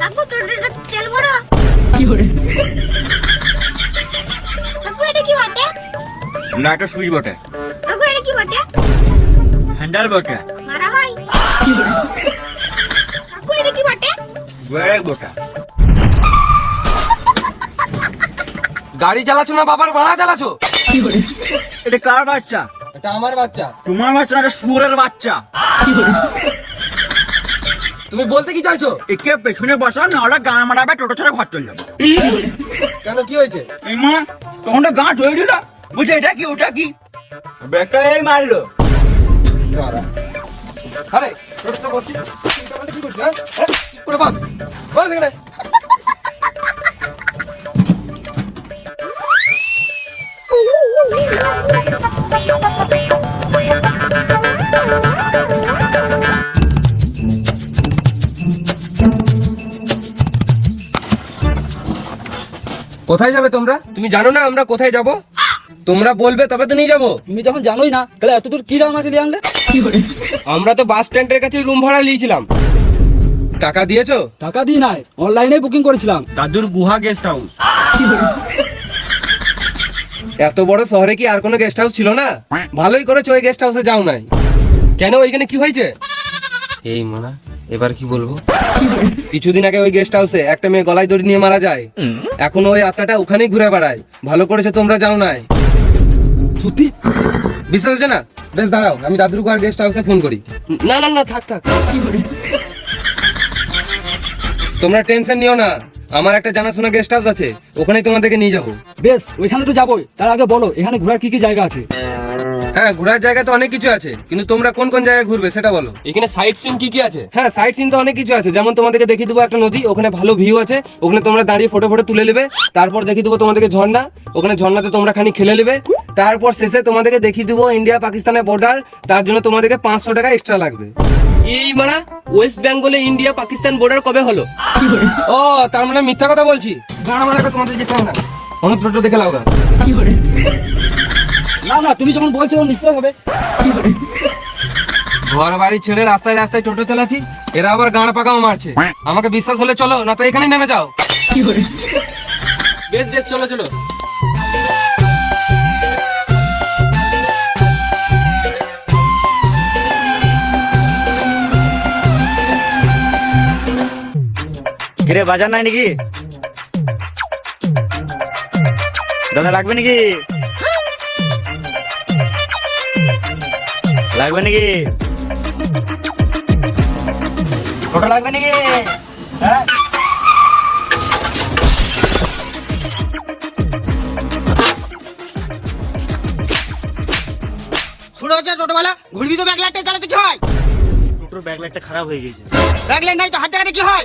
কাকু টোটোটা তেল ভরো। কাকু এটা কি বটে? না একটা সুইচ বটে। কাকু এটা কি বটে? হ্যান্ডেল বটে। মারা হয় কাকু এটা কি বটে? ব্রেক বটে। গাড়ি চালাছো না বাবার ভাড়া চালাচ্ছো? এটা কার বাচ্চা? এটা আমার বাচ্চা। তোমার বাচ্চা না এটা সুরের বাচ্চা। তুমি বলতে কি চাইছো? একে পেছনে বসা না হলে গান মারাবে টোটো ছেড়ে ঘর চলে যাবে। কেন কি হয়েছে? এই মা তখন তো গাঁ ধরে দিল। বুঝে এটা কি ওটা কি? ব্রেকটা এই মারলো। আরে টোটো তো কি করছিস? হ্যাঁ? করে বাস বাস এখানে কোথায় যাবে তোমরা? তুমি জানো না আমরা কোথায় যাব? তোমরা বলবে তবে তো নিয়ে যাব। তুমি যখন জানোই না তাহলে এত দূর কি দাম আছে আনলে? আমরা তো বাস স্ট্যান্ডের কাছে রুম ভাড়া নিয়েছিলাম। টাকা দিয়েছ? টাকা দিয়ে নাই অনলাইনে বুকিং করেছিলাম। দাদুর গুহা গেস্ট হাউস এত বড় শহরে কি আর কোনো গেস্ট হাউস ছিল না? ভালোই করেছ ওই গেস্ট হাউসে যাও নাই। কেন ওইখানে কি হয়েছে? এই মানা এবার কি বলব? কিছুদিন আগে ওই গেস্ট হাউসে একটা মেয়ে গলায় দড়ি নিয়ে মারা যায়। এখন ওই আত্মাটা ওখানেই ঘুরে বেড়ায়। ভালো করেছে তোমরা যাও নাই। সত্যি? বিশ্বাস হচ্ছে না? বেশ দাঁড়াও আমি দাদুর ঘর গেস্ট হাউসে ফোন করি। না না না থাক থাক। তোমরা টেনশন নিও না। আমার একটা জানাশোনা গেস্ট হাউস আছে। ওখানেই তোমাদেরকে নিয়ে যাব। বেশ ওইখানে তো যাবোই। তার আগে বলো এখানে ঘোরার কি কি জায়গা আছে? হ্যাঁ ঘোরার জায়গা তো অনেক কিছু আছে কিন্তু তোমরা কোন কোন জায়গায় ঘুরবে সেটা বলো। এখানে সাইট সিন কি কি আছে? হ্যাঁ সাইট সিন তো অনেক কিছু আছে যেমন তোমাদেরকে দেখিয়ে দেবো একটা নদী ওখানে ভালো ভিউ আছে ওখানে তোমরা দাঁড়িয়ে ফটো ফটো তুলে নেবে তারপর দেখিয়ে দেবো তোমাদেরকে ঝর্ণা ওখানে ঝর্ণাতে তোমরা খানি খেলে নেবে তারপর শেষে তোমাদেরকে দেখিয়ে দেবো ইন্ডিয়া পাকিস্তানের বর্ডার তার জন্য তোমাদেরকে পাঁচশো টাকা এক্সট্রা লাগবে। এই মারা ওয়েস্ট বেঙ্গলে ইন্ডিয়া পাকিস্তান বর্ডার কবে হলো? ও তার মানে মিথ্যা কথা বলছি। আমার একটা তোমাদের যেতে হবে না দেখে লাও। না না তুমি যখন বলছো নিশ্চয় হবে। ঘর বাড়ি ছেড়ে রাস্তায় রাস্তায় টোটো চালাচ্ছি এরা আবার গাঁড় পাকাও মারছে। আমাকে বিশ্বাস হলে চলো না তো এখানেই নেমে যাও। বেশ বেশ চলো চলো। কিরে বাজার নাই নাকি? দাদা লাগবে নাকি? লাগবে নাকি? টোটো লাগবে নাকি? হ্যাঁ? হচ্ছে টোটোওয়ালা। ঘুরবি তো ব্যাক লাইটটা চালাতে কি হয়? টোটোর ব্যাক লাইটটা খারাপ হয়ে গেছে। ব্যাক লাইট নাই তো হাত দেখাতে কি হয়?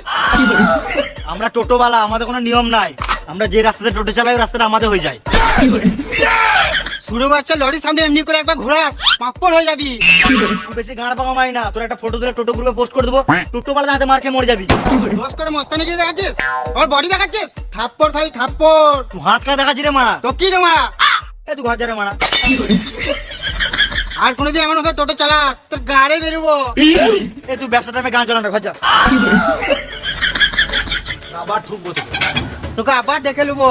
আমরা টোটোওয়ালা আমাদের কোনো নিয়ম নাই। আমরা যে রাস্তাতে টোটো চালাই ওই রাস্তাটা আমাদের হয়ে যায়। শুরু বাচ্চা লরির সামনে এমনি করে একবার ঘুরাস পাপ্পড় হয়ে যাবি। বেশি গাঁড় পাকা মাই না তোর একটা ফটো তুলে টোটো গ্রুপে পোস্ট করে দেবো। টোটোওয়ালা হাতে মার খেয়ে মরে যাবি। দোষ করে মস্তানি গিয়ে দেখাচ্ছিস? ওর বডি দেখাচ্ছিস? থাপ্পড় খাবি থাপ্পড়। তুই হাত কাটা দেখাচ্ছি রে মারা। তো কি রে মারা? এ তুই ঘর যা রে মারা। আর কোনোদিন এমন ভাবে টোটো চালাস তোর গাড়ি বেরোবো। এ তুই ব্যবসা টাইমে গান চালানো ঘর যা আবার ঠুকবো। তোকে। আবার দেখে নেব